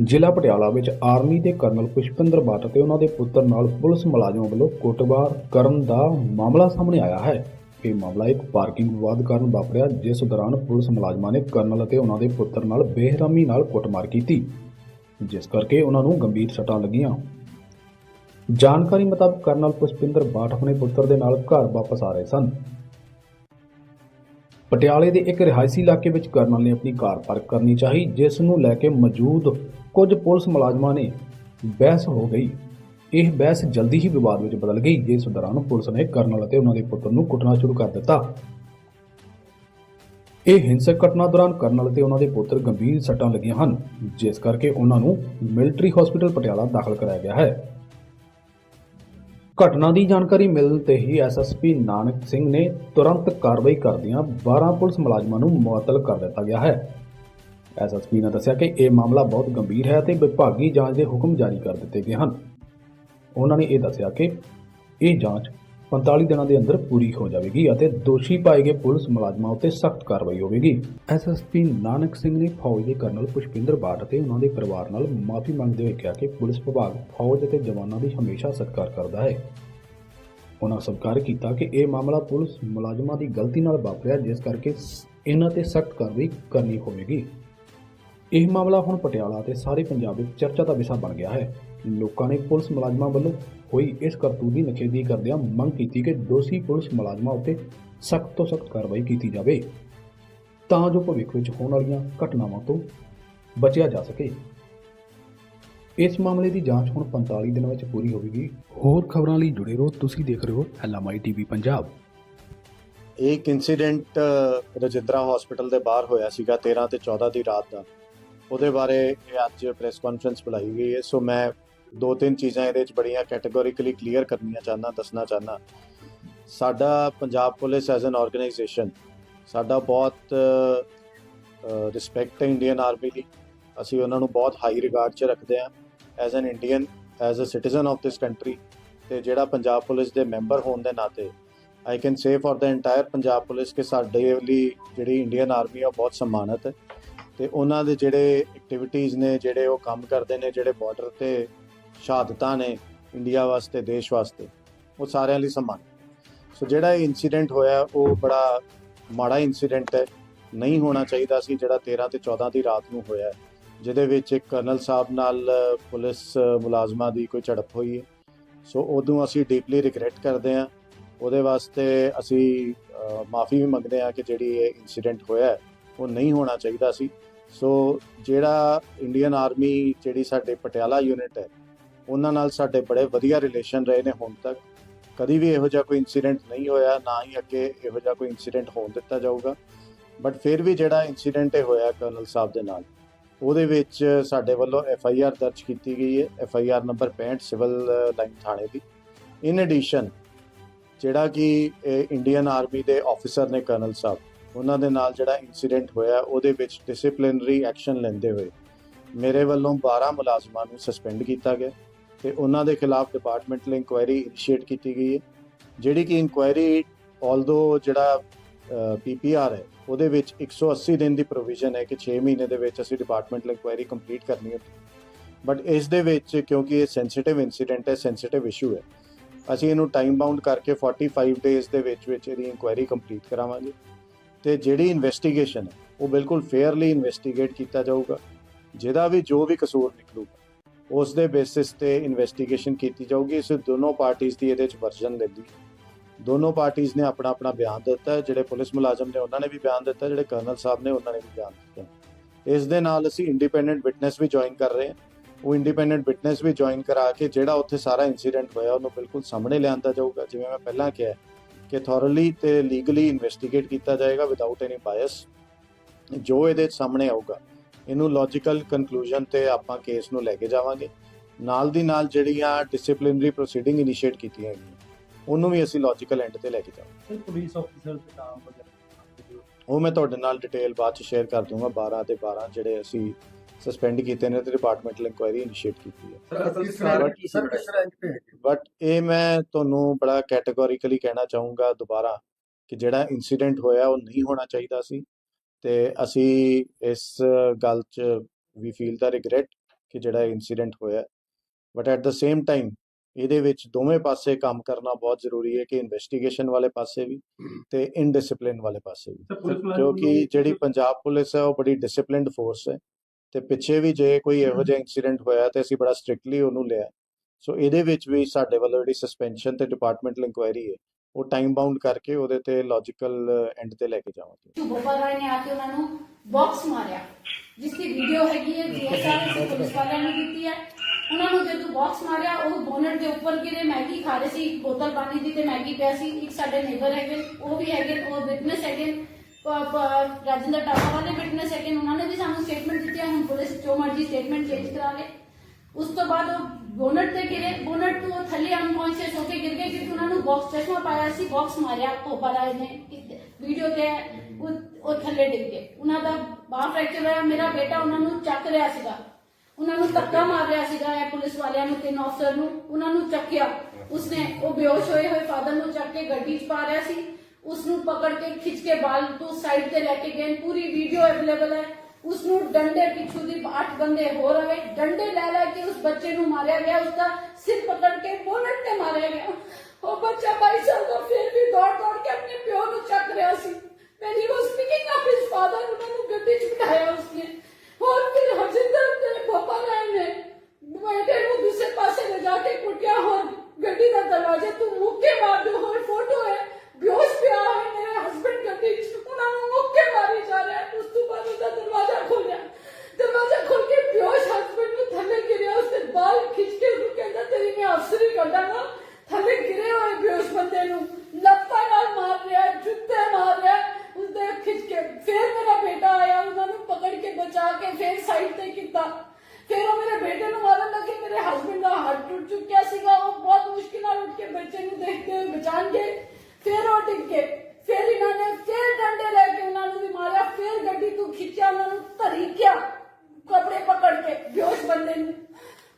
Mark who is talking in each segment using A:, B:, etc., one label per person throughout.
A: ਜ਼ਿਲ੍ਹਾ ਪਟਿਆਲਾ ਵਿੱਚ ਆਰਮੀ ਦੇ ਕਰਨਲ ਪੁਸ਼ਪਿੰਦਰ ਭੱਟ ਅਤੇ ਉਹਨਾਂ ਦੇ ਪੁੱਤਰ ਨਾਲ ਪੁਲਿਸ ਮੁਲਾਜ਼ਮਾਂ ਵੱਲੋਂ ਕੁੱਟਮਾਰ ਕਰਨ ਦਾ ਮਾਮਲਾ ਸਾਹਮਣੇ ਆਇਆ ਹੈ। ਇਹ ਮਾਮਲਾ ਇੱਕ ਪਾਰਕਿੰਗ ਵਿਵਾਦ ਕਾਰਨ ਵਾਪਰਿਆ, ਜਿਸ ਦੌਰਾਨ ਪੁਲਿਸ ਮੁਲਾਜ਼ਮਾਂ ਨੇ ਕਰਨਲ ਅਤੇ ਉਹਨਾਂ ਦੇ ਪੁੱਤਰ ਨਾਲ ਬੇਰਹਿਮੀ ਨਾਲ ਕੁੱਟਮਾਰ ਕੀਤੀ, ਜਿਸ ਕਰਕੇ ਉਹਨਾਂ ਨੂੰ ਗੰਭੀਰ ਸੱਟਾਂ ਲੱਗੀਆਂ। ਜਾਣਕਾਰੀ ਮੁਤਾਬਕ ਕਰਨਲ ਪੁਸ਼ਪਿੰਦਰ ਬਾਠ ਆਪਣੇ ਪੁੱਤਰ ਦੇ ਨਾਲ ਘਰ ਵਾਪਸ ਆ ਰਹੇ ਸਨ। ਪਟਿਆਲੇ ਦੇ ਇੱਕ ਰਿਹਾਇਸ਼ੀ ਇਲਾਕੇ ਵਿੱਚ ਕਰਨਲ ਨੇ ਆਪਣੀ ਕਾਰ ਪਾਰਕ ਕਰਨੀ ਚਾਹੀ, ਜਿਸ ਨੂੰ ਲੈ ਕੇ ਮੌਜੂਦ ਕੁਝ ਪੁਲਿਸ ਮੁਲਾਜ਼ਮਾਂ ਨੇ ਬਹਿਸ ਹੋ ਗਈ। ਇਹ ਬਹਿਸ ਜਲਦੀ ਹੀ ਵਿਵਾਦ ਵਿੱਚ ਬਦਲ ਗਈ, ਜਿਸ ਦੌਰਾਨ ਪੁਲਿਸ ਨੇ ਕਰਨਲ ਅਤੇ ਉਹਨਾਂ ਦੇ ਪੁੱਤਰ ਨੂੰ ਕੁੱਟਣਾ ਸ਼ੁਰੂ ਕਰ ਦਿੱਤਾ। ਇਹ ਹਿੰਸਕ ਘਟਨਾ ਦੌਰਾਨ ਕਰਨਲ ਅਤੇ ਉਹਨਾਂ ਦੇ ਪੁੱਤਰ ਗੰਭੀਰ ਸੱਟਾਂ ਲੱਗੀਆਂ ਹਨ, ਜਿਸ ਕਰਕੇ ਉਹਨਾਂ ਨੂੰ ਮਿਲਟਰੀ ਹਸਪੀਟਲ ਪਟਿਆਲਾ ਦਾਖਲ ਕਰਾਇਆ ਗਿਆ ਹੈ। ਘਟਨਾ ਦੀ ਜਾਣਕਾਰੀ ਮਿਲਣ ਤੇ ਹੀ ਐਸਐਸਪੀ ਨਾਨਕ ਸਿੰਘ ਨੇ ਤੁਰੰਤ ਕਾਰਵਾਈ ਕਰਦਿਆਂ 12 ਪੁਲਿਸ ਮੁਲਾਜ਼ਮਾਂ ਨੂੰ ਮੁਅੱਤਲ ਕਰ ਦਿੱਤਾ ਗਿਆ ਹੈ। ਐਸਐਸਪੀ ਨੇ ਦੱਸਿਆ ਕਿ ਇਹ ਮਾਮਲਾ ਬਹੁਤ ਗੰਭੀਰ ਹੈ ਤੇ ਵਿਭਾਗੀ ਜਾਂਚ ਦੇ ਹੁਕਮ ਜਾਰੀ ਕਰ ਦਿੱਤੇ ਗਏ ਹਨ। ਉਹਨਾਂ ਨੇ ਇਹ ਦੱਸਿਆ ਕਿ ਇਹ ਜਾਂਚ 45 ਦਿਨਾਂ ਦੇ ਅੰਦਰ ਪੂਰੀ ਹੋ ਜਾਵੇਗੀ ਅਤੇ ਦੋਸ਼ੀ ਪਾਏ ਗਏ ਪੁਲਿਸ ਮੁਲਾਜ਼ਮਾਂ ਉੱਤੇ ਸਖਤ ਕਾਰਵਾਈ ਹੋਵੇਗੀ। ਐਸਐਸਪੀ ਨਾਨਕ ਸਿੰਘ ਨੇ ਫੌਜ ਦੇ ਕਰਨਲ ਪੁਸ਼ਪਿੰਦਰ ਬਾਟ ਅਤੇ ਉਹਨਾਂ ਦੇ ਪਰਿਵਾਰ ਨਾਲ ਮਾਫੀ ਮੰਗਦੇ ਹੋਏ ਕਿਹਾ ਕਿ ਪੁਲਿਸ ਵਿਭਾਗ ਫੌਜ ਅਤੇ ਜਵਾਨਾਂ ਦੀ ਹਮੇਸ਼ਾ ਸਤਿਕਾਰ ਕਰਦਾ ਹੈ। ਉਹਨਾਂ ਸਵੀਕਾਰ ਕੀਤਾ ਕਿ ਇਹ ਮਾਮਲਾ ਪੁਲਿਸ ਮੁਲਾਜ਼ਮਾਂ ਦੀ ਗਲਤੀ ਨਾਲ ਵਾਪਰਿਆ, ਜਿਸ ਕਰਕੇ ਇਹਨਾਂ ਤੇ ਸਖਤ ਕਾਰਵਾਈ ਕਰਨੀ ਹੋਵੇਗੀ। ਇਹ ਮਾਮਲਾ ਹੁਣ ਪਟਿਆਲਾ ਅਤੇ ਸਾਰੇ ਪੰਜਾਬ ਵਿੱਚ ਚਰਚਾ ਦਾ ਵਿਸ਼ਾ ਬਣ ਗਿਆ ਹੈ। ਲੋਕਾਂ ਨੇ ਪੁਲਿਸ ਮੁਲਾਜ਼ਮਾਂ ਵੱਲੋਂ ਹੋਈ ਇਸ ਕਰਤੂਤ ਦੀ ਨਿਖੇਧੀ ਕਰਦਿਆਂ ਮੰਗ ਕੀਤੀ ਕਿ ਦੋਸ਼ੀ ਪੁਲਿਸ ਮੁਲਾਜ਼ਮਾਂ ਉੱਤੇ ਸਖਤ ਤੋਂ ਸਖਤ ਕਾਰਵਾਈ ਕੀਤੀ ਜਾਵੇ, ਤਾਂ ਜੋ ਭਵਿੱਖ ਵਿੱਚ ਹੋਣ ਵਾਲੀਆਂ ਘਟਨਾਵਾਂ ਤੋਂ ਬਚਿਆ ਜਾ ਸਕੇ। ਇਸ ਮਾਮਲੇ ਦੀ ਜਾਂਚ ਹੁਣ 45 ਦਿਨਾਂ ਵਿੱਚ ਪੂਰੀ ਹੋਵੇਗੀ। ਹੋਰ ਖਬਰਾਂ ਲਈ ਜੁੜੇ ਰਹੋ, ਤੁਸੀਂ ਦੇਖ ਰਹੇ ਹੋ ਐਲਐਮਆਈ ਟੀਵੀ ਪੰਜਾਬ।
B: ਇੱਕ ਇਨਸੀਡੈਂਟ ਰਜਿੰਦਰਾ ਹਸਪੀਟਲ ਦੇ ਬਾਹਰ ਹੋਇਆ ਸੀਗਾ 13 ਤੇ 14 ਦੀ ਰਾਤ ਦਾ। ਉਹਦੇ ਬਾਰੇ ਇਹ ਅੱਜ ਪ੍ਰੈਸ ਕਾਨਫਰੰਸ ਬੁਲਾਈ ਗਈ ਹੈ। ਸੋ ਮੈਂ ਦੋ ਤਿੰਨ ਚੀਜ਼ਾਂ ਇਹਦੇ ਵਿੱਚ ਬੜੀਆਂ ਕੈਟਾਗੋਰੀਕਲੀ ਕਲੀਅਰ ਕਰਨੀਆਂ ਚਾਹੁੰਦਾ, ਦੱਸਣਾ ਚਾਹੁੰਦਾ। ਸਾਡਾ Punjab police as an organisation ਸਾਡਾ ਬਹੁਤ ਰਿਸਪੈਕਟ ਹੈ ਇੰਡੀਅਨ ਆਰਮੀ ਲਈ ਅਸੀਂ ਉਹਨਾਂ ਨੂੰ ਬਹੁਤ ਹਾਈ ਰਿਗਾਰਡ 'ਚ ਰੱਖਦੇ ਹਾਂ। As an Indian as a citizen of this country ਤੇ ਜਿਹੜਾ ਪੰਜਾਬ ਪੁਲਿਸ ਦੇ ਮੈਂਬਰ ਹੋਣ ਦੇ ਨਾਤੇ I can say for the entire Punjab police ਕਿ ਸਾਡੇ ਲਈ ਜਿਹੜੀ ਇੰਡੀਅਨ ਆਰਮੀ ਆ, ਉਹ ਬਹੁਤ ਸਨਮਾਨਿਤ ਹੈ। ਤੇ ਉਹਨਾਂ ਦੇ ਜਿਹੜੇ ਐਕਟੀਵਿਟੀਜ਼ ਨੇ, ਜਿਹੜੇ ਉਹ ਕੰਮ ਕਰਦੇ ਨੇ, ਜਿਹੜੇ ਬਾਰਡਰ ਤੇ ਸ਼ਹਾਦਤਾਂ ਨੇ ਇੰਡੀਆ ਵਾਸਤੇ, ਦੇਸ਼ ਵਾਸਤੇ, ਉਹ ਸਾਰਿਆਂ ਲਈ ਸਨਮਾਨ ਸੋ ਜਿਹੜਾ ਇਹ ਇਨਸੀਡੈਂਟ ਹੋਇਆ, ਉਹ ਬੜਾ ਮਾੜਾ ਇਨਸੀਡੈਂਟ ਹੈ। ਨਹੀਂ ਹੋਣਾ ਚਾਹੀਦਾ ਸੀ, ਜਿਹੜਾ 13 ਤੇ 14 ਦੀ ਰਾਤ ਨੂੰ ਹੋਇਆ ਜਿਹਦੇ ਵਿੱਚ ਇੱਕ ਕਰਨਲ ਸਾਹਿਬ ਨਾਲ ਪੁਲਿਸ ਮੁਲਾਜ਼ਮਾਂ ਦੀ ਕੋਈ ਝੜਪ ਹੋਈ ਹੈ। ਸੋ ਉਦੋਂ ਅਸੀਂ ਡੀਪਲੀ ਰਿਗਰੈਟ ਕਰਦੇ ਹਾਂ। ਉਹਦੇ ਵਾਸਤੇ ਅਸੀਂ ਮਾਫੀ ਵੀ ਮੰਗਦੇ ਹਾਂ ਕਿ ਜਿਹੜੀ ਇਹ ਇਨਸੀਡੈਂਟ ਹੋਇਆ ਉਹ ਨਹੀਂ ਹੋਣਾ ਚਾਹੀਦਾ ਸੀ। ਸੋ ਜਿਹੜਾ ਇੰਡੀਅਨ ਆਰਮੀ ਜਿਹੜੀ ਸਾਡੇ ਪਟਿਆਲਾ ਯੂਨਿਟ ਹੈ, ਉਹਨਾਂ ਨਾਲ ਸਾਡੇ ਬੜੇ ਵਧੀਆ ਰਿਲੇਸ਼ਨ ਰਹੇ ਨੇ ਹੁਣ ਤੱਕ। ਕਦੀ ਵੀ ਇਹੋ ਜਿਹਾ ਕੋਈ ਇਨਸੀਡੈਂਟ ਨਹੀਂ ਹੋਇਆ, ਨਾ ਹੀ ਅੱਗੇ ਇਹੋ ਜਿਹਾ ਕੋਈ ਇਨਸੀਡੈਂਟ ਹੋਣ ਦਿੱਤਾ ਜਾਊਗਾ। ਬਟ ਫਿਰ ਵੀ ਜਿਹੜਾ ਇਨਸੀਡੈਂਟ ਇਹ ਹੋਇਆ ਕਰਨਲ ਸਾਹਿਬ ਦੇ ਨਾਲ, ਉਹਦੇ ਵਿੱਚ ਸਾਡੇ ਵੱਲੋਂ ਐਫ ਆਈ ਆਰ ਦਰਜ ਕੀਤੀ ਗਈ ਹੈ। F I R number 65 civil line ਥਾਣੇ ਦੀ। ਇਨ ਐਡੀਸ਼ਨ ਜਿਹੜਾ ਕਿ ਇੰਡੀਅਨ ਆਰਮੀ ਦੇ ਆਫੀਸਰ ਨੇ ਕਰਨਲ ਸਾਹਿਬ ਉਹਨਾਂ ਦੇ ਨਾਲ ਜਿਹੜਾ ਇਨਸੀਡੈਂਟ ਹੋਇਆ, ਉਹਦੇ ਵਿੱਚ ਡਿਸਪਲਿਨਰੀ ਐਕਸ਼ਨ ਲੈਂਦੇ ਹੋਏ ਮੇਰੇ ਵੱਲੋਂ 12 ਮੁਲਾਜ਼ਮਾਂ ਨੂੰ ਸਸਪੈਂਡ ਕੀਤਾ ਗਿਆ ਤੇ ਉਹਨਾਂ ਦੇ ਖਿਲਾਫ ਡਿਪਾਰਟਮੈਂਟਲ ਇਨਕੁਆਇਰੀ ਇਨੀਸ਼ੀਏਟ ਕੀਤੀ ਗਈ ਹੈ, ਜਿਹੜੀ ਕਿ ਇਨਕੁਆਇਰੀ ਆਲਦੋ ਜਿਹੜਾ ਪੀਪੀਆਰ ਹੈ, ਉਹਦੇ ਵਿੱਚ 180 ਦਿਨ ਦੀ ਪ੍ਰੋਵੀਜ਼ਨ ਹੈ ਕਿ 6 ਮਹੀਨੇ ਦੇ ਵਿੱਚ ਅਸੀਂ ਡਿਪਾਰਟਮੈਂਟਲ ਇਨਕੁਆਇਰੀ ਕੰਪਲੀਟ ਕਰਨੀ ਹੈ। ਬਟ ਇਸ ਦੇ ਵਿੱਚ ਕਿਉਂਕਿ ਇਹ ਸੈਂਸਿਟਿਵ ਇਨਸੀਡੈਂਟ ਹੈ ਸੈਂਸਿਟਿਵ ਇਸ਼ੂ ਹੈ, ਅਸੀਂ ਇਹਨੂੰ ਟਾਈਮ ਬਾਉਂਡ ਕਰਕੇ 45 ਡੇਜ਼ ਦੇ ਵਿੱਚ ਵਿੱਚ ਇਹਦੀ ਇਨਕੁਆਇਰੀ ਕੰਪਲੀਟ ਕਰਾਵਾਂਗੇ। ਤੇ ਜਿਹੜੀ ਇਨਵੈਸਟੀਗੇਸ਼ਨ ਹੈ, ਉਹ ਬਿਲਕੁਲ ਫੇਅਰਲੀ ਇਨਵੈਸਟੀਗੇਟ ਕੀਤਾ ਜਾਊਗਾ। ਜਿਹਦਾ ਵੀ ਜੋ ਵੀ ਕਸੂਰ ਨਿਕਲੂਗਾ ਉਸ ਦੇ ਬੇਸਿਸ ਤੇ ਇਨਵੈਸਟੀਗੇਸ਼ਨ ਕੀਤੀ ਜਾਊਗੀ। ਇਸ ਦੋਨੋਂ ਪਾਰਟੀਆਂ ਦੀ ਇਹਦੇ ਵਿੱਚ ਵਰਜਨ ਲੈਂਦੀ ਦੋਨੋਂ ਪਾਰਟੀਆਂ ਨੇ ਆਪਣਾ ਆਪਣਾ ਬਿਆਨ ਦਿੱਤਾ ਹੈ, ਜਿਹੜੇ ਪੁਲਿਸ ਮੁਲਾਜ਼ਮ ਨੇ ਉਹਨਾਂ ਨੇ ਵੀ ਬਿਆਨ ਦਿੱਤਾ, ਜਿਹੜੇ ਕਰਨਲ ਸਾਹਿਬ ਨੇ ਉਹਨਾਂ ਨੇ ਵੀ ਬਿਆਨ ਦਿੱਤਾ ਇਸ ਦੇ ਨਾਲ ਅਸੀਂ ਇੰਡੀਪੈਂਡੈਂਟ ਵਿਟਨੈਸ ਵੀ ਜੁਆਇਨ ਕਰ ਰਹੇ ਹਾਂ। ਉਹ ਇੰਡੀਪੈਂਡੈਂਟ ਵਿਟਨੈਸ ਵੀ ਜੁਆਇਨ ਕਰਾ ਕੇ ਜਿਹੜਾ ਉੱਥੇ ਸਾਰਾ ਇਨਸੀਡੈਂਟ ਹੋਇਆ, ਉਹਨੂੰ ਬਿਲਕੁਲ ਸਾਹਮਣੇ ਲਿਆਂਦਾ ਜਾਊਗਾ। ਜਿਵੇਂ ਮੈਂ ਪਹਿਲਾਂ ਕਿਹਾ ਕਿ ਥੋਰਲੀ ਤੇ ਲੀਗਲੀ ਇਨਵੈਸਟੀਗੇਟ ਕੀਤਾ ਜਾਏਗਾ ਵਿਦਆਊਟ ਐਨੀ ਬਾਇਸ ਜੋ ਇਹਦੇ ਸਾਹਮਣੇ ਆਊਗਾ ਇਹਨੂੰ ਲੌਜੀਕਲ ਕਨਕਲੂਜਨ ਤੇ ਆਪਾਂ ਕੇਸ ਨੂੰ ਲੈ ਕੇ ਜਾਵਾਂਗੇ। ਨਾਲ ਦੀ ਨਾਲ ਜਿਹੜੀਆਂ ਡਿਸਪਲਿਨਰੀ ਪ੍ਰੋਸੀਡਿੰਗ ਇਨੀਸ਼ੀਏਟ ਕੀਤੀਆਂ ਗਈਆਂ ਉਹਨੂੰ ਵੀ ਅਸੀਂ ਲੌਜੀਕਲ ਐਂਡ ਤੇ ਲੈ ਕੇ ਜਾਵਾਂਗੇ।
C: ਪੁਲਿਸ ਆਫੀਸਰ ਦੇ ਨਾਮ ਵਗੈਰਾ
B: ਉਹ ਮੈਂ ਤੁਹਾਡੇ ਨਾਲ ਡਿਟੇਲ ਬਾਅਦ ਚ ਸ਼ੇਅਰ ਕਰ ਦੂੰਗਾ 12 ਤੇ 12 ਜਿਹੜੇ ਅਸੀਂ ਸਸਪੈਂਡ ਕੀਤੇ ਨੇ ਤੇ ਡਿਪਾਰਟਮੈਂਟਲ ਇਨਕੁਆਇਰੀ ਇਨੀਸ਼ੀਏਟ ਕੀਤੀ ਹੈ। ਬਟ ਇਹ ਮੈਂ ਤੁਹਾਨੂੰ ਬੜਾ ਕੈਟਾਗੋਰੀਕਲੀ ਕਹਿਣਾ ਚਾਹੂੰਗਾ ਦੁਬਾਰਾ ਕਿ ਜਿਹੜਾ ਇਨਸੀਡੈਂਟ ਹੋਇਆ ਉਹ ਨਹੀਂ ਹੋਣਾ ਚਾਹੀਦਾ ਸੀ ਤੇ ਅਸੀਂ ਇਸ ਗੱਲ 'ਚ ਵੀ ਫੀਲ ਦਾ ਰਿਗਰੈਟ ਕਿ ਜਿਹੜਾ ਇਨਸੀਡੈਂਟ ਹੋਇਆ। But at the same time ਇਹਦੇ ਵਿੱਚ ਦੋਵੇਂ ਪਾਸੇ ਕੰਮ ਕਰਨਾ ਬਹੁਤ ਜ਼ਰੂਰੀ ਹੈ ਕਿ ਇਨਵੈਸਟੀਗੇਸ਼ਨ ਵਾਲੇ ਪਾਸੇ ਵੀ ਤੇ ਇਨਡਿਸਪਲਿਨ ਵਾਲੇ ਪਾਸੇ ਵੀ। ਕਿਉਂਕਿ ਜਿਹੜੀ ਪੰਜਾਬ ਪੁਲਿਸ ਹੈ ਉਹ ਬੜੀ ਡਿਸਪਲਿਨਡ ਫੋਰਸ ਹੈ। ਤੇ ਪਿੱਛੇ ਵੀ ਜੇ ਕੋਈ ਇਹੋ ਜਿਹਾ ਇਨਸੀਡੈਂਟ ਹੋਇਆ ਤੇ ਅਸੀਂ ਬੜਾ ਸਟ੍ਰਿਕਟਲੀ ਉਹਨੂੰ ਲਿਆ। ਸੋ ਇਹਦੇ ਵਿੱਚ ਵੀ ਸਾਡੇ ਵੱਲੋਂ ਜਿਹੜੀ ਸਸਪੈਂਸ਼ਨ ਤੇ ਡਿਪਾਰਟਮੈਂਟਲ ਇਨਕੁਆਇਰੀ ਹੈ ਉਹ ਟਾਈਮ ਬਾਉਂਡ ਕਰਕੇ ਉਹਦੇ ਤੇ ਲੌਜੀਕਲ ਐਂਡ ਤੇ ਲੈ ਕੇ ਜਾਵਾਂਗੇ।
D: ਭੋਪਾ ਰਾਏ ਨੇ ਆ ਕੇ ਉਹਨਾਂ ਨੂੰ ਬਾਕਸ ਮਾਰਿਆ ਜਿਸ ਦੀ ਵੀਡੀਓ ਹੈਗੀ ਹੈ ਜੀਐਸਆਰ ਦੇ ਪੁਲਿਸ ਵਾਲਿਆਂ ਨੇ ਕੀਤੀ ਹੈ। ਉਹਨਾਂ ਨੂੰ ਜਦੋਂ ਬਾਕਸ ਮਾਰਿਆ ਉਹ ਬੋਨਟ ਦੇ ਉੱਪਰ ਕਿਰੇ ਮੈਗੀ ਖਾ ਰਹੇ ਸੀ ਇੱਕ ਬੋਤਲ ਪਾਣੀ ਦੀ ਤੇ ਮੈਗੀ ਪਿਆ ਸੀ। ਇੱਕ ਸਾਡੇ ਨੇਬਰ ਹੈਗੇ ਉਹ ਵੀ ਹੈਗੇ ਉਹ ਵਿਟਨੈਸ ਹੈਗੇ। ਰਾਜਿੰਦਰ ਟਾਟਾ ਵਾਲੇ ਵਿਟਨੈਸ ਹੈਗੇ ਉਹਨਾਂ ਨੇ ਵੀ ਸਾਨੂੰ ਸਟੇਟਮੈਂਟ ਦਿੱਤੀ ਹੁਣ ਪੁਲਿਸ ਜੋ ਮਰਜ਼ੀ ਸਟੇਟਮੈਂਟ ਚੇਂਜ ਕਰਾ ਉਸ ਤੋਂ ਬਾਅਦ ਉਹ ਬੋਨਟ ਤੇ ਗਿਰੇ, ਬੋਨਟ ਤੋਂ ਥੱਲੇ ਅਨਕੌਂਸ਼ੀਅਸ ਹੋ ਕੇ ਗਿਰ ਗਏ, ਕਿਉਂਕਿ ਉਹਨਾਂ ਨੂੰ ਬਾਕਸ ਚਸ਼ਮਾ ਪਾਇਆ ਸੀ ਬਾਕਸ ਮਾਰਿਆ ਭੋਪਾ ਰਾਏ ਨੇ ਵੀਡੀਓ ਤੇ ਉਹ ਥੱਲੇ ਡਿੱਗ ਗਏ। ਉਹਨਾਂ ਦਾ ਬਾਹ ਫ੍ਰੈਕਚਰ ਹੋਇਆ, ਮੇਰਾ ਬੇਟਾ ਉਹਨਾਂ ਨੂੰ ਚੱਕ ਰਿਹਾ ਸੀਗਾ। ਉਹਨਾਂ ਨੂੰ ਧੱਕਾ ਮਾਰ ਰਿਹਾ ਸੀਗਾ ਇਹ ਪੁਲਿਸ ਵਾਲਿਆਂ ਨੂੰ, ਤਿੰਨ ਅਫਸਰ ਨੂੰ। ਉਹਨਾਂ ਨੂੰ ਚੱਕਿਆ। ਉਸਨੇ, ਉਹ ਬੇਹੋਸ਼ ਹੋਏ ਹੋਏ ਫਾਦਰ ਨੂੰ ਚੱਕ ਕੇ ਗੱਡੀ 'ਚ ਪਾ ਰਿਹਾ ਸੀ। ਉਸ ਨੂੰ ਪਕੜ ਕੇ ਖਿੱਚ ਕੇ ਬਾਲ ਤੋਂ ਸਾਈਡ ਤੇ ਲੈ ਕੇ ਗਏ। ਪੂਰੀ ਵੀਡੀਓ ਅਵੇਲੇਬਲ ਹੈ। ਉਸ ਨੂੰ ਡੰਡੇ ਪਿੱਛੂ ਦੀ ਅੱਠ ਬੰਦੇ ਹੋਰ ਆਏ। ਡੰਡੇ ਲੈ ਲੈ ਕੇ ਉਸ ਬੱਚੇ ਨੂੰ ਮਾਰਿਆ ਗਿਆ। ਉਸ ਦਾ ਸਿਰ ਪਕੜ ਕੇ ਬੋਨਟ ਤੇ ਮਾਰਿਆ ਗਿਆ। ਉਹ ਬੱਚਾ 22 ਸਾਲ ਦਾ ਫਿਰ ਵੀ ਦੌੜ ਦੌੜ ਕੇ ਆਪਣੇ ਪਿਓ ਨੂੰ ਚੱਕ ਰਿਹਾ ਸੀ when he was picking up his father ਉਹਨਾਂ ਨੂੰ ਗੱਡੀ 'ਚ ਬਿਠਾਇਆ ਉਸਨੇ ਹੋਰ ਫਿਰ ਹਰਜਿੰਦਰ ਤੇ ਭੋਪਾ ਰਾਏ ਨੇ ਬੇਟੇ ਨੂੰ ਦੂਸਰੇ ਪਾਸੇ ਲੈ ਜਾ ਕੇ ਕੁੱਟਿਆ ਹੋਰ ਗੱਡੀ ਦਾ ਦਰਵਾਜ਼ਾ ਤੂੰ ਮੁੱਕੇ ਮਾਰ ਦਿਓ ਹੋਰ ਫੋਟੋ ਹੈ ਬਿਹੋਸ਼ ਪਿਆ ਹੈ ਮੇਰੇ ਹਸਬੰਡ ਗੱਡੀ 'ਚ ਉਹਨਾਂ ਨੂੰ ਮੁੱਕੇ ਮਾਰੀ ਜਾ ਰਿਹਾ ਹੈ। ਉਸ ਤੋਂ ਬਾਅਦ ਉਹਦਾ ਦਰਵਾਜ਼ਾ ਖੋਲਿਆ ਦਰਵਾਜ਼ਾ ਖੋਲ ਕੇ ਬਿਹੋਸ਼ ਹਸਬੰਡ ਨੂੰ ਥੱਲੇ ਗਿਰਿਆ ਉਸਨੇ ਬਾਲ ਖਿੱਚ ਕੇ ਉਹਨੂੰ ਕਹਿੰਦਾ ਤੇਰੀ ਮੈਂ ਅਫਸਰੀ ਕੱਢਾਂਗਾ ਥੱਲੇ ਗਿਰੇ ਹੋਏ ਬਿਹੋਸ਼ ਬੰਦੇ ਨੂੰ ਲੱਤਾਂ ਨਾਲ ਮਾਰ ਰਿਹਾ ਹੈ, ਜੁੱਤੇ ਮਾਰ ਰਿਹਾ ਹੈ, ਉਸਦੇ ਖਿੱਚ ਕੇ ਫਿਰ ਮੇਰਾ ਬੇਟਾ ਆਇਆ ਉਹਨਾਂ ਨੂੰ ਪਕੜ ਕੇ ਬਚਾ ਕੇ ਫਿਰ ਸਾਈਡ ਤੇ ਕੀਤਾ ਫਿਰ ਉਹ ਮੇਰੇ ਬੇਟੇ ਨੂੰ ਮਾਰਨ ਲੱਗੇ ਮੇਰੇ ਹਸਬੰਡ ਦਾ ਹੱਥ ਟੁੱਟ ਚੁੱਕਿਆ ਸੀਗਾ ਉਹ ਬਹੁਤ ਮੁਸ਼ਕਿਲ ਨਾਲ ਉੱਠ ਕੇ ਬੱਚੇ ਨੂੰ ਦੇਖਦੇ ਹੋਏ ਬਚਾਣਗੇ ਫਿਰ ਉਹ ਡਿੱਗ ਗਏ ਫਿਰ ਇਹਨਾਂ ਨੇ ਫਿਰ ਡੰਡੇ ਲੈ ਕੇ ਉਹਨਾਂ ਨੂੰ ਵੀ ਮਾਰਿਆ ਫਿਰ ਗੱਡੀ ਤੋਂ ਖਿੱਚਿਆ ਉਹਨਾਂ ਨੂੰ ਧਰੀਕਿਆ ਕਪੜੇ ਪਕੜ ਕੇ ਬੇਹੋਸ਼ ਬੰਦੇ ਨੂੰ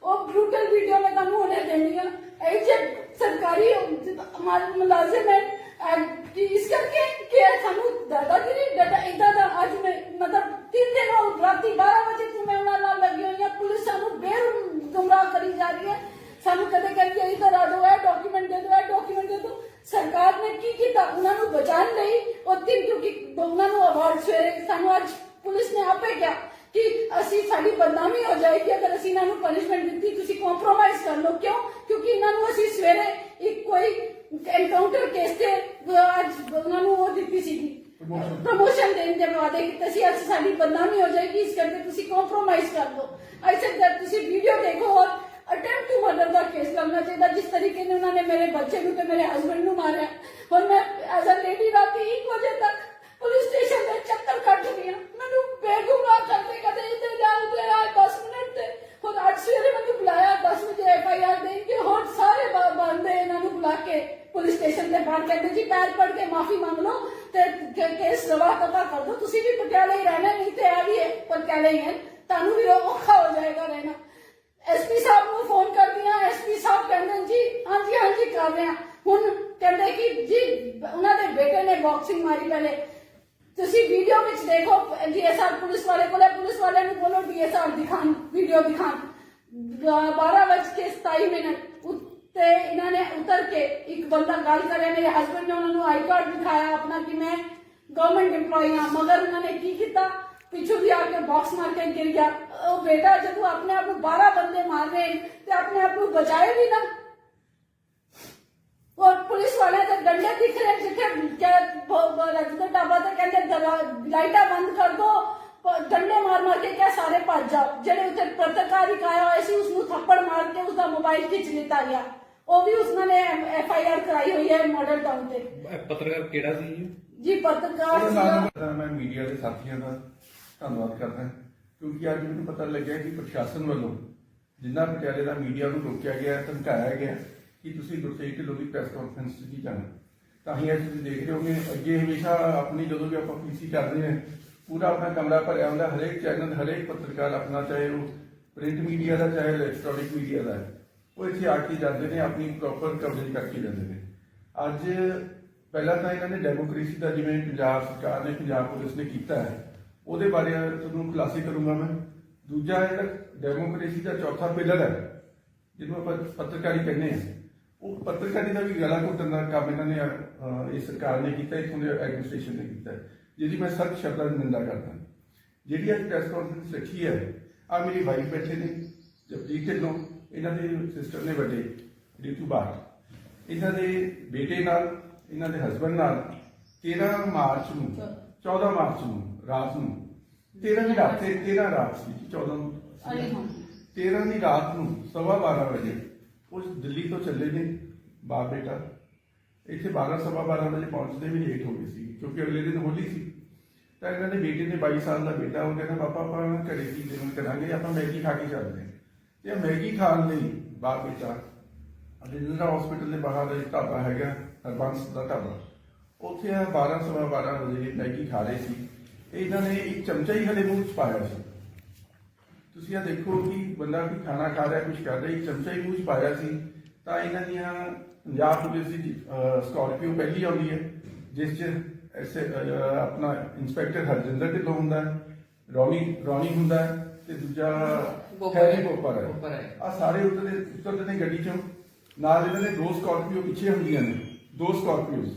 D: ਉਹ ਬਰੂਟਲ ਵੀਡੀਓ ਮੈਂ ਤੁਹਾਨੂੰ ਹੁਣੇ ਦੇਣੀ ਆ ਇਹ ਜੇ ਸਰਕਾਰੀ ਹਮਾਰੇ ਮੁਲਾਜ਼ਮ ਹੈ ਅਹ ਕਿ ਇਸ ਕਰਕੇ ਕਿ ਸਾਨੂੰ ਦਾਦਾਗਿਰੀ ਦਾਦਾ ਇਦਾਂ ਦਾ ਅੱਜ ਮੈਂ ਮਤਲਬ ਤਿੰਨ ਦਿਨ ਹੋ ਰਾਤੀ 12 ਵਜੇ ਤੋਂ ਮੈਂ ਉਹਨਾਂ ਨਾਲ ਲੱਗੀ ਹੋਈ ਹਾਂ ਪੁਲਿਸ ਸਾਨੂੰ ਬੇਰ ਗੁੰਮਰਾਹ ਕਰੀ ਜਾ ਰਹੀ ਹੈ ਸਾਨੂੰ ਕਦੇ ਕਹਿੰਦੀ ਹੈ ਇਧਰ ਆ ਜਾਓ ਇਹ ਡਾਕੂਮੈਂਟ ਦੇ ਦਿਓ ਇਹ ਡਾਕੂਮੈਂਟ ਦੇ ਦਿਓ ਸਰਕਾਰ ਨੇ ਕੀ ਕੀਤਾ ਉਹਨਾਂ ਨੂੰ ਬਚਾਉਣ ਲਈ ਉਹ ਤਿੰਨ ਕਿਉਂਕਿ ਉਹਨਾਂ ਨੂੰ ਅਵਾਰਡ ਸਵੇਰੇ ਸਾਨੂੰ ਅੱਜ ਪੁਲਿਸ ਨੇ ਆਪੇ ਕਿਹਾ ਕਿ ਅਸੀਂ ਸਾਡੀ ਬਦਨਾਮੀ ਹੋ ਜਾਏਗੀ ਅਗਰ ਅਸੀਂ ਇਹਨਾਂ ਨੂੰ ਪਨਿਸ਼ਮੈਂਟ ਦਿੱਤੀ ਤੁਸੀਂ ਕੰਪਰੋਮਾਈਜ਼ ਕਰ ਲਓ ਕਿਉਂ ਕਿਉਂਕਿ ਇਹਨਾਂ ਨੂੰ ਅਸੀਂ ਸਵੇਰੇ ਇੱਕ ਕੋਈ ਐਨਕਾਊਂਟਰ ਕੇਸ ਤੇ ਅੱਜ ਉਹਨਾਂ ਨੂੰ ਉਹ ਦਿੱਤੀ ਸੀਗੀ ਪ੍ਰਮੋਸ਼ਨ ਦੇਣ ਦੇ ਵਾਅਦੇ ਕੀਤੇ ਸੀ ਅੱਜ ਸਾਡੀ ਬਦਨਾਮੀ ਹੋ ਜਾਏਗੀ, ਇਸ ਕਰਕੇ ਤੁਸੀਂ ਕੰਪਰੋਮਾਈਜ਼ ਕਰ ਲਓ I said that attempt to murder the case ਕਰਨਾ ਚਾਹੀਦਾ। ਜਿਸ ਤਰੀਕੇ ਨਾਲ ਉਹਨਾਂ ਨੇ ਮੇਰੇ ਬੱਚੇ ਨੂੰ ਤੇ ਮੇਰੇ ਹਸਬੰਡ ਨੂੰ ਮਾਰਿਆ। ਔਰ ਮੈਂ ਐਜ਼ ਅ ਲੇਡੀ ਰਾਤੀ 1 ਵਜੇ ਤੱਕ ਪੁਲਿਸ ਸਟੇਸ਼ਨ ਦੇ ਚੱਕਰ ਕੱਟ ਰਹੀ ਹਾਂ ਮੈਨੂੰ ਬੇਗੁਨਾਹ ਕਰਦੇ ਕਦੇ ਇੱਧਰ ਜਾ ਉੱਧਰ ਆ 10 ਮਿੰਟ ਤੇ ਹੁਣ ਅੱਜ ਸਵੇਰੇ ਮੈਨੂੰ ਬੁਲਾਇਆ 10 ਵਜੇ ਐਫ ਆਈ ਆਰ ਦੇ ਕੇ ਹੁਣ ਸਾਰੇ ਬੰਦੇ ਇਹਨਾਂ ਨੂੰ ਬੁਲਾ ਕੇ ਪੁਲਿਸ ਸਟੇਸ਼ਨ ਤੇ ਬਾਹਰ ਕਹਿੰਦੇ ਜੀ, ਪੈਰ ਪੜ ਕੇ ਮਾਫੀ ਮੰਗ ਲਓ ਤੇ ਕੇਸ ਰਵਾ ਪਤਾ ਕਰ ਦਿਓ। ਤੁਸੀਂ ਵੀ ਪਟਿਆਲੇ ਹੀ ਰਹਿਣਾ, ਨਹੀਂ ਤੇ ਇਹ ਵੀ ਪਟਿਆਲੇ ਹੀ ਹੈ ਤੁਹਾਨੂੰ ਵੀ ਔਖਾ ਹੋ ਜਾਏਗਾ ਰਹਿਣਾ। ਐਸਪੀ ਸਾਹਿਬ ਨੂੰ ਫੋਨ ਕਰਦੀਆਂ ਐਸਪੀ ਸਾਹਿਬ ਕਹਿੰਦੇ ਜੀ, ਹਾਂਜੀ ਹਾਂਜੀ, ਕਰ ਰਹੇ ਹਾਂ। ਹੁਣ ਕਹਿੰਦੇ ਕਿ, ਜੀ ਉਹਨਾਂ ਦੇ ਬੇਟੇ ਨੇ ਬਾਕਸਿੰਗ ਮਾਰੀ ਪਹਿਲੇ। ਤੁਸੀਂ ਵੀਡੀਓ ਵਿੱਚ ਦੇਖੋ ਡੀਐਸਆਰ ਪੁਲਿਸ ਵਾਲੇ ਕੋਲੇ, ਪੁਲਿਸ ਵਾਲਿਆਂ ਨੂੰ ਬੋਲੋ ਡੀਐਸਆਰ ਦਿਖਾਣ ਵੀਡੀਓ ਦਿਖਾਣ। 12 ਵਜ 27 ਮਿੰਟ, ਉੱਤੇ ਇਹਨਾਂ ਨੇ ਉਤਰ ਕੇ ਇੱਕ ਬੰਦਾ ਗੱਲ ਕਰਿਆ, ਮੇਰੇ ਹਸਬੰਡ ਨੇ ਉਹਨਾਂ ਨੂੰ ਆਈ ਕਾਰਡ ਦਿਖਾਇਆ ਆਪਣਾ ਕਿ ਮੈਂ ਗਵਰਨਮੈਂਟ EMPLOYE ਹਾਂ, ਮਗਰ ਉਹਨਾਂ ਨੇ ਕੀ ਕੀਤਾ? ਪਿੱਛੋਂ ਦੀ ਆ ਕੇ ਬਾਕਸ ਮਾਰ ਕੇ ਗਿਰ ਗਿਆ। ਉਹ ਬੇਟਾ ਜਦੋਂ ਆਪਣੇ ਆਪ ਨੂੰ 12 ਬੰਦੇ ਮਾਰ ਰਹੇ ਤੇ ਆਪਣੇ ਆਪ ਨੂੰ ਬਚਾਏ ਵੀ ਨਾ ਔਰ ਪੁਲਿਸ ਵਾਲੇ ਤੇ ਡੰਡੇ ਦਿਖ ਰਹੇ ਜਿੱਥੇ ਕਿ ਰਜਿੰਦਰ ਢਾਬਾ ਤੇ ਕਹਿੰਦੇ ਲਾਈਟਾਂ ਬੰਦ ਕਰ ਦੋ ਡੰਡੇ ਮਾਰ ਮਾਰ ਕੇ ਕਿਹਾ ਸਾਰੇ ਭੱਜ ਜਾਓ ਜਿਹੜੇ ਉੱਥੇ ਪੱਤਰਕਾਰ ਇੱਕ ਆਇਆ ਹੋਇਆ ਸੀ ਉਸ ਨੂੰ ਥੱਪੜ ਮਾਰ ਕੇ ਉਸਦਾ ਮੋਬਾਈਲ ਖਿੱਚ ਲਿੱਤਾ ਗਿਆ। ਉਹ ਵੀ ਉਸਨੇ ਨੇ ਐਫ ਆਈ ਆਰ ਕਰਾਈ ਹੋਈ ਹੈ ਮਾਡਲ ਟਾਊਨ ਤੇ।
E: ਪੱਤਰਕਾਰ ਕਿਹੜਾ ਸੀ ਜੀ?
D: ਪੱਤਰਕਾਰ ਸੀਗਾ।
F: ਪਤਾ ਮੈਂ ਮੀਡੀਆ ਦੇ ਸਾਥੀਆਂ ਦਾ ਧੰਨਵਾਦ ਕਰਦਾ ਕਿਉਂਕਿ ਅੱਜ ਮੈਨੂੰ ਪਤਾ ਲੱਗਿਆ ਕਿ ਪ੍ਰਸ਼ਾਸਨ ਵੱਲੋਂ ਜਿੰਨਾ ਪਟਿਆਲੇ ਦਾ ਮੀਡੀਆ ਨੂੰ ਰੋਕਿਆ ਗਿਆ ਧਮਕਾਇਆ ਗਿਆ ਕਿ ਤੁਸੀਂ ਗੁਰਤੇਜ ਢਿੱਲੋਂ ਦੀ ਪ੍ਰੈਸ ਕਾਨਫਰੰਸ 'ਚ ਨਹੀਂ ਜਾਣਾ। ਤਾਂ ਹੀ ਅੱਜ ਤੁਸੀਂ ਦੇਖ ਰਹੇ ਹੋਗੇ, ਅੱਗੇ ਹਮੇਸ਼ਾ ਆਪਣੀ ਜਦੋਂ ਵੀ ਆਪਾਂ ਪੀਸੀ ਕਰਦੇ ਹਾਂ, ਪੂਰਾ ਆਪਣਾ ਕਮਰਾ ਭਰਿਆ ਹੁੰਦਾ, ਹਰੇਕ ਚੈਨਲ ਹਰੇਕ ਪੱਤਰਕਾਰ ਆਪਣਾ, ਚਾਹੇ ਉਹ ਪ੍ਰਿੰਟ ਮੀਡੀਆ ਦਾ, ਚਾਹੇ ਇਲੈਕਟ੍ਰੋਨਿਕ ਮੀਡੀਆ ਦਾ ਉਹ ਇੱਥੇ ਆ ਕੇ ਜਾਂਦੇ ਨੇ, ਆਪਣੀ ਪ੍ਰੋਪਰ ਕਵਰੇਜ ਕਰਕੇ ਜਾਂਦੇ ਨੇ। ਅੱਜ ਪਹਿਲਾਂ ਤਾਂ ਇਹਨਾਂ ਨੇ ਡੈਮੋਕ੍ਰੇਸੀ ਦਾ ਜਿਵੇਂ ਪੰਜਾਬ ਸਰਕਾਰ ਨੇ, ਪੰਜਾਬ ਪੁਲਿਸ ਨੇ ਕੀਤਾ ਹੈ, ਉਹਦੇ ਬਾਰੇ ਤੁਹਾਨੂੰ ਖੁਲਾਸੇ ਕਰੂੰਗਾ ਮੈਂ। ਦੂਜਾ ਜਿਹੜਾ ਡੈਮੋਕ੍ਰੇਸੀ ਦਾ ਚੌਥਾ ਪਿਲਰ ਹੈ, ਜਿਹਨੂੰ ਆਪਾਂ ਪੱਤਰਕਾਰੀ ਕਹਿੰਦੇ ਆ ਉਹ ਪੱਤਰਕਾਰੀ ਦਾ ਵੀ ਗਲਾ ਘੁੱਟਣ ਦਾ ਕੰਮ ਇਹਨਾਂ ਨੇ ਅਹ, ਇਹ ਸਰਕਾਰ ਨੇ ਕੀਤਾ ਇਥੋਂ ਦੇ ਐਡਮਿਨਿਸਟ੍ਰੇਸ਼ਨ ਨੇ ਕੀਤਾ। ਜਿਹਦੀ ਮੈਂ ਸਖਤ ਸ਼ਬਦਾਂ ਦੀ ਨਿੰਦਾ ਕਰਦਾ ਜਿਹੜੀ ਅੱਜ ਪ੍ਰੈਸ ਕਾਨਫਰੰਸ ਰੱਖੀ ਹੈ ਆ ਮੇਰੀ ਵਾਈਫ ਬੈਠੇ ਨੇ ਜਪਜੀਤ ਢਿੱਲੋਂ ਇਹਨਾਂ ਦੇ ਸਿਸਟਰ ਨੇ ਵੱਡੇ ਰੀਤੂ ਬਾਟ ਇਹਨਾਂ ਦੇ ਬੇਟੇ ਨਾਲ ਇਹਨਾਂ ਦੇ ਹਸਬੰਡ ਨਾਲ 13 ਮਾਰਚ ਨੂੰ 14 ਮਾਰਚ ਨੂੰ ਰਾਤ ਨੂੰ 13 ਦੀ ਰਾਤ ਤੇ 13 ਰਾਤ ਸੀ 14 ਨੂੰ
D: ਅਰੇ ਹਾਂ
F: 13 ਦੀ ਰਾਤ ਨੂੰ ਸਵਾ 12 ਵਜੇ ਉਸ ਦਿੱਲੀ ਤੋਂ ਚੱਲੇ ਨੇ ਬਾਪ ਬੇਟਾ ਇੱਥੇ 12 ਸਵਾ 12 ਵਜੇ ਪਹੁੰਚਦੇ ਵੀ ਲੇਟ ਹੋ ਗਏ ਸੀ, ਕਿਉਂਕਿ ਅਗਲੇ ਦਿਨ ਹੋਲੀ ਸੀ। ਤਾਂ ਇਹਨਾਂ ਦੇ ਬੇਟੇ ਨੇ 22 ਸਾਲ ਦਾ ਬੇਟਾ, ਉਹ ਕਹਿੰਦਾ, ਪਾਪਾ, ਆਪਾਂ ਘਰੇ ਕੀ ਡਿਨਰ ਕਰਾਂਗੇ, ਆਪਾਂ ਮੈਗੀ ਖਾ ਕੇ ਚੱਲਦੇ ਹਾਂ। ਤੇ ਮੈਗੀ ਖਾਣ ਲਈ ਬਾਪ ਬੇਟਾ ਅਜਿੰਦਰਾ ਹਸਪੀਟਲ ਦੇ ਬਾਹਰ ਇੱਕ ਢਾਬਾ ਹੈਗਾ, ਹਰਬੰਸ ਦਾ ਢਾਬਾ, ਉੱਥੇ ਆ 12 ਸਵਾ 12 ਵਜੇ ਮੈਗੀ ਖਾ ਰਹੇ ਸੀ। ਇਹਨਾਂ ਨੇ ਇੱਕ ਚਮਚਾ ਹੀ ਹਲੇ ਮੂੰਹ ਚ ਪਾਇਆ ਸੀ। ਤੁਸੀਂ ਆ ਦੇਖੋ ਕਿ ਬੰਦਾ ਕੋਈ ਖਾਣਾ ਖਾ ਰਿਹਾ ਕੁਝ ਕਰ ਰਿਹਾ ਇੱਕ ਚਮਚਾ ਹੀ ਮੂੰਹ 'ਚ ਪਾਇਆ ਸੀ ਤਾਂ ਇਹਨਾਂ ਦੀਆਂ ਪੰਜਾਬ ਪੁਲਿਸ ਦੀ ਸਕਾਰਪੀਓ ਪਹਿਲੀ ਆਉਂਦੀ ਹੈ ਜਿਸ 'ਚ ਐਸੇ ਆਪਣਾ ਇੰਸਪੈਕਟਰ ਹਰਜਿੰਦਰ ਢਿੱਲੋਂ ਹੁੰਦਾ ਰੌਣੀ ਰੌਣੀ ਹੁੰਦਾ ਤੇ ਦੂਜਾ ਹੈਰੀ ਬੋਪਰ ਹੈ ਆ ਸਾਰੇ ਉਤਰਦੇ ਉਤਰਦੇ ਨੇ ਗੱਡੀ 'ਚੋਂ। ਨਾਲ ਇਹਨਾਂ ਦੇ ਦੋ ਸਕਾਰਪੀਓ ਪਿੱਛੇ ਹੁੰਦੀਆਂ ਨੇ ਦੋ ਸਕਾਰਪੀਓਸ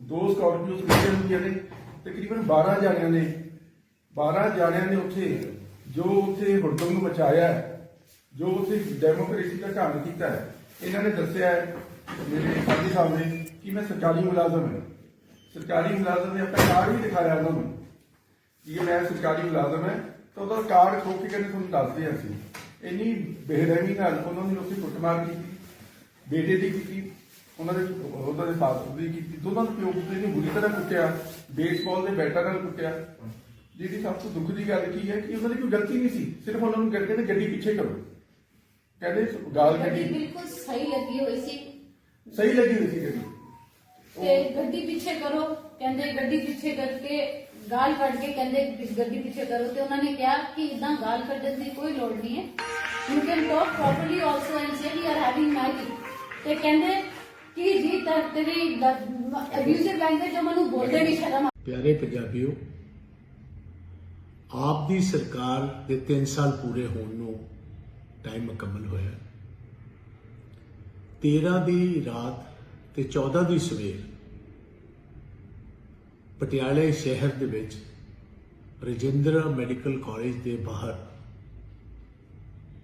F: ਦੋ ਸਕਾਰਪੀਓਸ ਪਿੱਛੇ ਹੁੰਦੀਆਂ ਨੇ ਤਕਰੀਬਨ 12 ਜਾਣਿਆਂ ਨੇ 12 ਜਾਣਿਆਂ ਨੇ ਉੱਥੇ ਜੋ ਉੱਥੇ ਹੁਕਮ ਨੂੰ ਬਚਾਇਆ ਹੈ, ਜੋ ਉੱਥੇ ਡੈਮੋਕ੍ਰੇਸੀ ਦਾ ਕੰਮ ਕੀਤਾ ਹੈ ਇਹਨਾਂ ਨੇ ਦੱਸਿਆ ਹੈ, ਮੇਰੇ ਸਾਥੀ ਸਾਹਿਬ ਨੇ ਕਿ ਮੈਂ ਸਰਕਾਰੀ ਮੁਲਾਜ਼ਮ ਹਾਂ। ਸਰਕਾਰੀ ਮੁਲਾਜ਼ਮ ਨੇ ਆਪਣਾ ਕਾਰਡ ਵੀ ਦਿਖਾਇਆ ਉਹਨਾਂ ਨੂੰ ਕਿ ਮੈਂ ਸਰਕਾਰੀ ਮੁਲਾਜ਼ਮ ਹੈ। ਤਾਂ ਉਹਦਾ ਕਾਰਡ ਖੋ ਕੇ ਕਹਿੰਦੇ ਤੁਹਾਨੂੰ ਦੱਸਦੇ ਹਾਂ ਅਸੀਂ। ਇੰਨੀ ਬੇਰਹਿਮੀ ਨਾਲ ਉਹਨਾਂ ਨੇ ਉੱਥੇ ਕੁੱਟਮਾਰ ਕੀਤੀ ਬੇਟੇ ਦੀ ਕੀਤੀ ਉਹਨਾਂ ਦੇ ਉਹਨਾਂ ਦੇ ਸਾਥ ਦੀ ਕੀਤੀ ਦੋਨਾਂ ਦੇ ਪਿਓ ਪੁੱਤਰ ਨੇ ਬੁਰੀ ਤਰ੍ਹਾਂ ਕੁੱਟਿਆ ਬੇਸਬਾਲ ਦੇ ਬੈਟਾਂ ਨਾਲ ਕੁੱਟਿਆ। ਜਿਹਦੀ ਸਭ ਤੋਂ ਦੁੱਖ ਦੀ ਗੱਲ ਕੀ ਹੈ ਕਿ ਉਹਨਾਂ ਦੀ ਕੋਈ ਗਲਤੀ ਨਹੀਂ ਸੀ ਸਿਰਫ ਉਹਨਾਂ ਨੂੰ ਕਹਿੰਦੇ ਨੇ ਗੱਡੀ ਪਿੱਛੇ ਕਰੋ। ਕਹਿੰਦੇ ਗਾਲ
D: ਗੱਡੀ
F: ਕੱਢੀ।
D: ਬਿਲਕੁਲ ਸਹੀ ਲੱਗੀ ਹੋਈ ਸੀ।
F: ਸਹੀ ਲੱਗੀ ਹੋਈ ਸੀ ਗੱਡੀ।
D: ਤੇ ਗੱਡੀ ਪਿੱਛੇ ਕਰੋ ਕਹਿੰਦੇ ਗੱਡੀ ਪਿੱਛੇ ਕਰਕੇ ਗਾਲ ਕੱਢ ਕੇ ਕਹਿੰਦੇ ਗੱਡੀ ਪਿੱਛੇ ਕਰੋ ਤੇ ਉਹਨਾਂ ਨੇ ਕਿਹਾ ਕਿ ਇਦਾਂ ਗਾਲ ਕੱਢਣ ਦੀ ਕੋਈ ਲੋੜ ਨਹੀਂ ਹੈ। You can talk properly also and say we are having Maggi ਤੇ ਕਹਿੰਦੇ ਕਿ ਜੀ ਤੇਰੀ ਅਬਿਊਜ਼ਿਵ ਲੈਂਗੁਏਜ ਮੈਨੂੰ ਬੋਲਦੇ ਵੀ ਸ਼ਰਮ
G: ਪਿਆਰੇ ਪੰਜਾਬੀਓ ਆਪ ਦੀ ਸਰਕਾਰ ਦੇ 3 ਸਾਲ ਪੂਰੇ ਹੋਣ ਨੂੰ ਟਾਈਮ ਮੁਕੰਮਲ ਹੋਇਆ। 13 ਦੀ ਰਾਤ ਤੇ 14 ਦੀ ਸਵੇਰ ਪਟਿਆਲੇ ਸ਼ਹਿਰ ਦੇ ਵਿੱਚ ਰਜਿੰਦਰਾ ਮੈਡੀਕਲ ਕਾਲਜ ਦੇ ਬਾਹਰ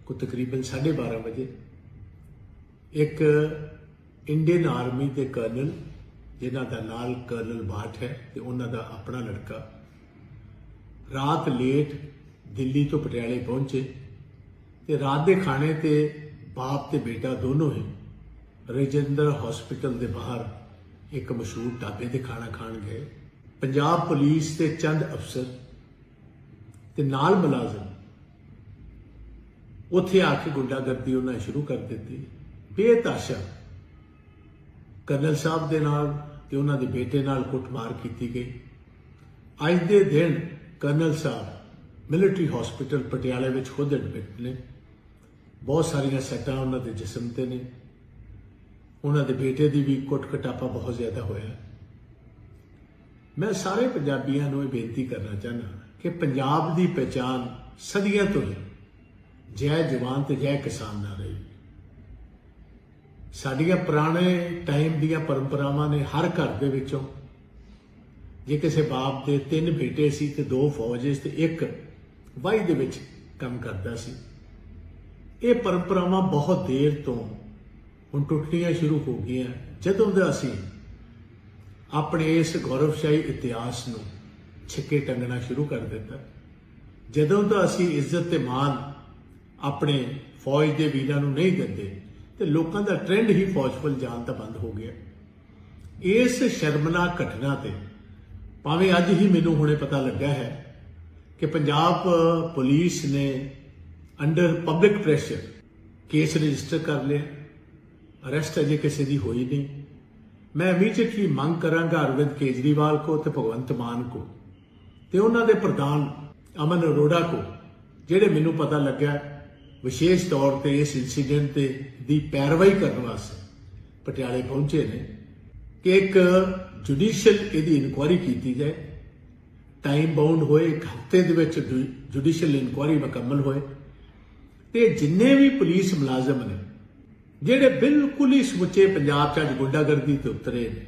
G: ਕੋ ਤਕਰੀਬਨ 12:30 ਵਜੇ ਇੱਕ ਇੰਡੀਅਨ ਆਰਮੀ ਦੇ ਕਰਨਲ, ਜਿਨ੍ਹਾਂ ਦਾ ਨਾਲ ਕਰਨਲ ਬਾਠ ਹੈ ਤੇ ਉਹਨਾਂ ਦਾ ਆਪਣਾ ਲੜਕਾ ਰਾਤ ਲੇਟ ਦਿੱਲੀ ਤੋਂ ਪਟਿਆਲੇ ਪਹੁੰਚੇ ਤੇ ਰਾਤ ਦੇ ਖਾਣੇ ਤੇ ਬਾਪ ਤੇ ਬੇਟਾ ਦੋਨੋਂ ਹੀ ਰਜਿੰਦਰ ਹਸਪੀਟਲ ਦੇ ਬਾਹਰ ਇੱਕ ਮਸ਼ਹੂਰ ਢਾਬੇ ਤੇ ਖਾਣਾ ਖਾਣ ਗਏ। ਪੰਜਾਬ ਪੁਲਿਸ ਦੇ ਚੰਦ ਅਫਸਰ ਤੇ ਨਾਲ ਮੁਲਾਜ਼ਮ ਉੱਥੇ ਆ ਕੇ ਗੁੰਡਾਗਰਦੀ ਉਹਨਾਂ ਸ਼ੁਰੂ ਕਰ ਦਿੱਤੀ। ਬੇਤਾਸ਼ਾ ਕਰਨਲ ਸਾਹਿਬ ਦੇ ਨਾਲ ਤੇ ਉਹਨਾਂ ਦੇ ਬੇਟੇ ਨਾਲ ਕੁੱਟਮਾਰ ਕੀਤੀ ਗਈ। ਅੱਜ ਦੇ ਦਿਨ ਕਰਨਲ ਸਾਹਿਬ ਮਿਲਟਰੀ ਹਸਪੀਟਲ ਪਟਿਆਲੇ ਵਿੱਚ ਖੁਦ ਐਡਮਿਟ ਨੇ। ਬਹੁਤ ਸਾਰੀਆਂ ਸੱਟਾਂ ਉਹਨਾਂ ਦੇ ਜਿਸਮ ਤੇ ਨੇ। ਉਹਨਾਂ ਦੇ ਬੇਟੇ ਦੀ ਵੀ ਕੁੱਟ ਕਟਾਪਾ ਬਹੁਤ ਜ਼ਿਆਦਾ ਹੋਇਆ। ਮੈਂ ਸਾਰੇ ਪੰਜਾਬੀਆਂ ਨੂੰ ਇਹ ਬੇਨਤੀ ਕਰਨਾ ਚਾਹਨਾ ਕਿ ਪੰਜਾਬ ਦੀ ਪਛਾਣ ਸਦੀਆਂ ਤੋਂ ਹੀ ਜੈ ਜਵਾਨ ਤੇ ਜੈ ਕਿਸਾਨ ਨਾਲ ਰਹੀ। ਸਾਡੀਆਂ ਪੁਰਾਣੇ ਟਾਈਮ ਦੀਆਂ ਪਰੰਪਰਾਵਾਂ ਨੇ ਹਰ ਘਰ ਦੇ ਵਿੱਚੋਂ ਜੇ ਕਿਸੇ ਬਾਪ ਦੇ ਤਿੰਨ ਬੇਟੇ ਸੀ ਤੇ ਦੋ ਫੌਜ ਤੇ ਇੱਕ ਵਾਈ ਦੇ ਵਿੱਚ ਕੰਮ ਕਰਦਾ ਸੀ। ਇਹ ਪਰੰਪਰਾਵਾਂ ਬਹੁਤ ਦੇਰ ਤੋਂ ਹੁਣ ਟੁੱਟਣੀਆਂ ਸ਼ੁਰੂ ਹੋ ਗਈਆਂ। ਜਦੋਂ ਦਾ ਅਸੀਂ ਆਪਣੇ ਇਸ ਗੌਰਵਸ਼ਾਹੀ ਇਤਿਹਾਸ ਨੂੰ ਛਿੱਕੇ ਟੰਗਣਾ ਸ਼ੁਰੂ ਕਰ ਦਿੱਤਾ। ਜਦੋਂ ਦਾ ਅਸੀਂ ਇੱਜ਼ਤ ਤੇ ਮਾਣ ਆਪਣੇ ਫੌਜ ਦੇ ਵੀਰਾਂ ਨੂੰ ਨਹੀਂ ਦਿੰਦੇ, ਤੇ ਲੋਕਾਂ ਦਾ ਟ੍ਰੈਂਡ ਹੀ ਫੌਜ ਵੱਲ ਜਾਣ ਦਾ ਬੰਦ ਹੋ ਗਿਆ। ਇਸ ਸ਼ਰਮਨਾਕ ਘਟਨਾ ਤੇ ਭਾਵੇਂ ਅੱਜ ਹੀ ਮੈਨੂੰ ਹੁਣੇ ਪਤਾ ਲੱਗਾ ਹੈ ਕਿ ਪੰਜਾਬ ਪੁਲਿਸ ਨੇ under public pressure case register ਕਰ ਲਿਆ। ਅਰੈਸਟ ਅਜੇ ਕਿਸੇ ਦੀ ਹੋਈ ਨਹੀਂ। ਮੈਂ ਇਮੀਡੀਏਟਲੀ ਮੰਗ ਕਰਾਂਗਾ ਅਰਵਿੰਦ ਕੇਜਰੀਵਾਲ ਕੋ ਤੇ ਭਗਵੰਤ ਮਾਨ ਕੋ ਤੇ ਉਹਨਾਂ ਦੇ ਪ੍ਰਧਾਨ ਅਮਨ ਅਰੋੜਾ ਕੋ, ਜਿਹੜੇ ਮੈਨੂੰ ਪਤਾ ਲੱਗਾ ਵਿਸ਼ੇਸ਼ ਤੌਰ ਤੇ ਇਸ ਇਨਸੀਡੈਂਟ ਤੇ ਦੀ ਪੈਰਵਾਈ ਕਰਨ ਵਾਸਤੇ ਪਟਿਆਲੇ ਪਹੁੰਚੇ ਨੇ। ਕਿ ਇੱਕ ਜੁਡੀਸ਼ੀਅਲ ਇਹਦੀ ਇਨਕੁਆਇਰੀ ਕੀਤੀ ਜਾਏ ਟਾਈਮ ਬਾਉਂਡ ਹੋਏ, ਇੱਕ ਹਫ਼ਤੇ ਦੇ ਵਿੱਚ ਜੁਡੀਸ਼ੀਅਲ ਇਨਕੁਆਇਰੀ ਮੁਕੰਮਲ ਹੋਏ, ਤੇ ਜਿੰਨੇ ਵੀ ਪੁਲਿਸ ਮੁਲਾਜ਼ਮ ਨੇ, ਜਿਹੜੇ ਬਿਲਕੁਲ ਹੀ ਸਮੁੱਚੇ ਪੰਜਾਬ 'ਚ ਅੱਜ ਗੁੰਡਾਗਰਦੀ ਤੇ ਉਤਰੇ ਨੇ,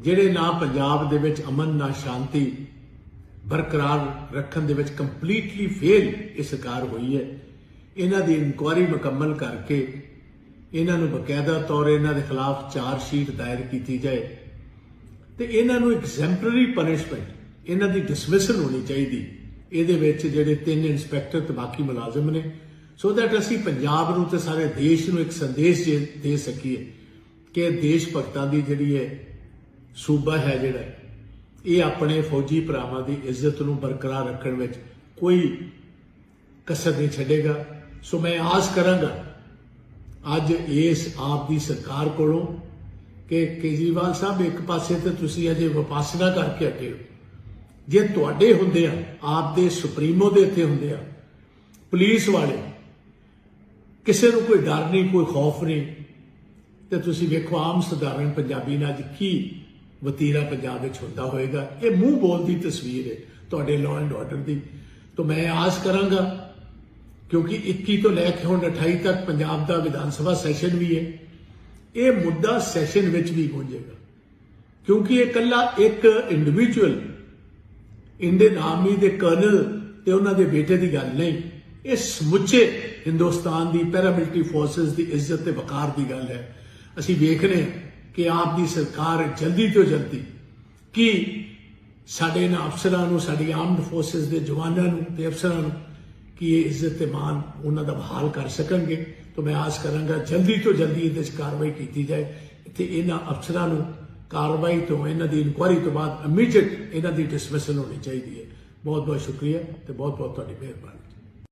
G: ਜਿਹੜੇ ਨਾ ਪੰਜਾਬ ਦੇ ਵਿੱਚ ਅਮਨ, ਨਾ ਸ਼ਾਂਤੀ ਬਰਕਰਾਰ ਰੱਖਣ ਦੇ ਵਿੱਚ ਕੰਪਲੀਟਲੀ ਫੇਲ ਇਹ ਸਰਕਾਰ ਹੋਈ ਹੈ, ਇਹਨਾਂ ਦੀ ਇਨਕੁਆਇਰੀ ਮੁਕੰਮਲ ਕਰਕੇ ਇਹਨਾਂ ਨੂੰ ਬਕਾਇਦਾ ਤੌਰ ਇਹਨਾਂ ਦੇ ਖਿਲਾਫ ਚਾਰ ਸ਼ੀਟ ਦਾਇਰ ਕੀਤੀ ਜਾਏ ਤੇ ਇਹਨਾਂ ਨੂੰ ਐਗਜ਼ੈਂਪਲਰੀ ਪਨਿਸ਼ਮੈਂਟ ਇਹਨਾਂ ਦੀ ਡਿਸਮਿਸਲ ਹੋਣੀ ਚਾਹੀਦੀ। ਇਹਦੇ ਵਿੱਚ ਜਿਹੜੇ ਤਿੰਨ ਇੰਸਪੈਕਟਰ ਤੇ ਬਾਕੀ ਮੁਲਾਜ਼ਮ ਨੇ। ਸੋ ਦੈਟ ਅਸੀਂ ਪੰਜਾਬ ਨੂੰ ਤੇ ਸਾਰੇ ਦੇਸ਼ ਨੂੰ ਇੱਕ ਸੰਦੇਸ਼ ਦੇ ਸਕੀਏ ਕਿ ਦੇਸ਼ ਭਗਤਾਂ ਦੀ ਜਿਹੜੀ ਹੈ ਸੂਬਾ ਹੈ ਜਿਹੜਾ, ਇਹ ਆਪਣੇ ਫੌਜੀ ਭਰਾਵਾਂ ਦੀ ਇੱਜ਼ਤ ਨੂੰ ਬਰਕਰਾਰ ਰੱਖਣ ਵਿੱਚ ਕੋਈ ਕਸਰ ਨਹੀਂ ਛੱਡੇਗਾ। ਸੋ ਮੈਂ ਆਸ ਕਰਾਂਗਾ ਅੱਜ ਇਸ ਆਪ ਦੀ ਸਰਕਾਰ ਕੋਲੋਂ ਕਿ ਕੇਜਰੀਵਾਲ ਸਾਹਿਬ ਇੱਕ ਪਾਸੇ ਤੇ ਤੁਸੀਂ ਅਜੇ ਵਿਪਾਸਨਾ ਕਰਕੇ ਹਟੇ ਹੋ। ਜੇ ਤੁਹਾਡੇ ਹੁੰਦੇ ਆ, ਆਪ ਦੇ ਸੁਪਰੀਮੋ ਦੇ ਇੱਥੇ ਹੁੰਦੇ ਆ, ਪੁਲਿਸ ਵਾਲੇ, ਕਿਸੇ ਨੂੰ ਕੋਈ ਡਰ ਨਹੀਂ, ਕੋਈ ਖੌਫ ਨਹੀਂ, ਤੇ ਤੁਸੀਂ ਵੇਖੋ ਆਮ ਸਧਾਰਨ ਪੰਜਾਬੀ ਨਾਲ ਅੱਜ ਕੀ ਵਤੀਰਾ ਪੰਜਾਬ ਵਿੱਚ ਹੁੰਦਾ ਹੋਏਗਾ। ਇਹ ਮੂੰਹ ਬੋਲਦੀ ਤਸਵੀਰ ਹੈ ਤੁਹਾਡੇ ਲਾਅ ਐਂਡ ਆਰਡਰ ਦੀ। ਤਾਂ ਮੈਂ ਆਸ ਕਰਾਂਗਾ ਕਿਉਂਕਿ 21 ਤੋਂ ਲੈ ਕੇ ਹੁਣ 28 ਤੱਕ ਪੰਜਾਬ ਦਾ ਵਿਧਾਨ ਸਭਾ ਸੈਸ਼ਨ ਵੀ ਹੈ। ਇਹ ਮੁੱਦਾ ਸੈਸ਼ਨ ਵਿੱਚ ਵੀ ਗੂੰਜੇਗਾ ਕਿਉਂਕਿ ਇਹ ਕੱਲਾ ਇੱਕ ਇੰਡੀਵਿਜੂਅਲ ਇੰਡੀਅਨ ਆਰਮੀ ਦੇ ਕਰਨਲ ਤੇ ਉਹਨਾਂ ਦੇ ਬੇਟੇ ਦੀ ਗੱਲ ਨਹੀਂ। ਇਹ ਸਮੁੱਚੇ ਹਿੰਦੁਸਤਾਨ ਦੀ ਪੈਰਾਮਿਲਟਰੀ ਫੋਰਸਸ ਦੀ ਇੱਜ਼ਤ ਤੇ ਵਕਾਰ ਦੀ ਗੱਲ ਹੈ। ਅਸੀਂ ਵੇਖ ਰਹੇ ਕਿ ਆਪ ਦੀ ਸਰਕਾਰ ਜਲਦੀ ਤੋਂ ਜਲਦੀ ਕੀ ਸਾਡੇ ਇਹਨਾਂ ਅਫਸਰਾਂ ਨੂੰ, ਸਾਡੀ ਆਰਮਡ ਫੋਰਸਸ ਦੇ ਜਵਾਨਾਂ ਨੂੰ ਤੇ ਅਫਸਰਾਂ ਨੂੰ ਕਿ ਇਹ ਇੱਜ਼ਤ ਤੇ ਮਾਨ ਉਹਨਾਂ ਦਾ ਬਹਾਲ ਕਰ ਸਕਣਗੇ, ਤਾਂ ਮੈਂ ਆਸ ਕਰਾਂਗਾ ਜਲਦੀ ਤੋਂ ਜਲਦੀ ਇਹਦੇ 'ਚ ਕਾਰਵਾਈ ਕੀਤੀ ਜਾਏ। ਤੇ ਇਹਨਾਂ ਅਫਸਰਾਂ ਨੂੰ ਕਾਰਵਾਈ ਤੋਂ, ਇਹਨਾਂ ਦੀ ਇਨਕੁਆਇਰੀ ਤੋਂ ਬਾਅਦ ਇਮੀਡੀਏਟ ਇਹਨਾਂ ਦੀ ਡਿਸਮਿਸਲ ਹੋਣੀ ਚਾਹੀਦੀ ਹੈ। ਬਹੁਤ ਬਹੁਤ ਸ਼ੁਕਰੀਆ ਤੇ ਬਹੁਤ ਬਹੁਤ ਤੁਹਾਡੀ ਮਿਹਰਬਾਨੀ।